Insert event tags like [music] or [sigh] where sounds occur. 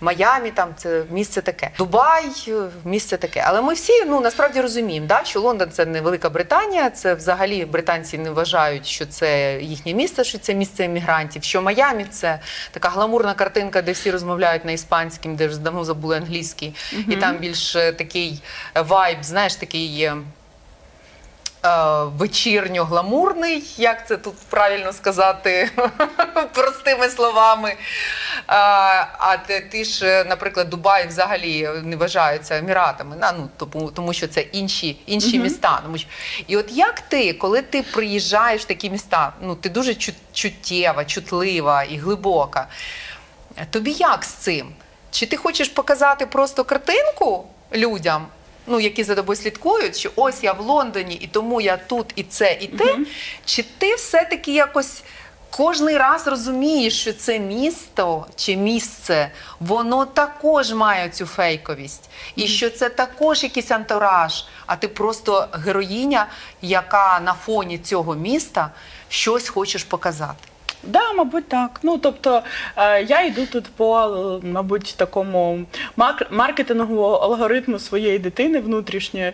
Майамі там це місце таке. Дубай е, місце таке. Але ми всі ну насправді розуміємо, да, що Лондон це не Велика Британія, це взагалі британці не вважають, що це їхнє місто, що це місце емігрантів. Що Майамі це така гламурна картинка, де всі розмовляють на іспанському, де вже давно забули англійський, і там більш е, такий е, вайб, знаєш, такий. е, вечірньо-гламурний, як це тут правильно сказати [laughs] простими словами. А ти, ж, е, наприклад, Дубай взагалі не вважаються еміратами, на, ну, тому, тому що це інші, інші міста. Тому що... І от як ти, коли ти приїжджаєш в такі міста, ну ти дуже чут- чуттєва, чутлива і глибока. Тобі як з цим? Чи ти хочеш показати просто картинку людям, ну, які за тобою слідкують, що ось я в Лондоні, і тому я тут, і це, і те? Чи ти все-таки якось кожний раз розумієш, що це місто чи місце, воно також має цю фейковість, і що це також якийсь антураж, а ти просто героїня, яка на фоні цього міста щось хочеш показати? Да, мабуть, так. Ну тобто е, я йду тут по, е, мабуть, такому маркетинговому алгоритму своєї дитини внутрішньої.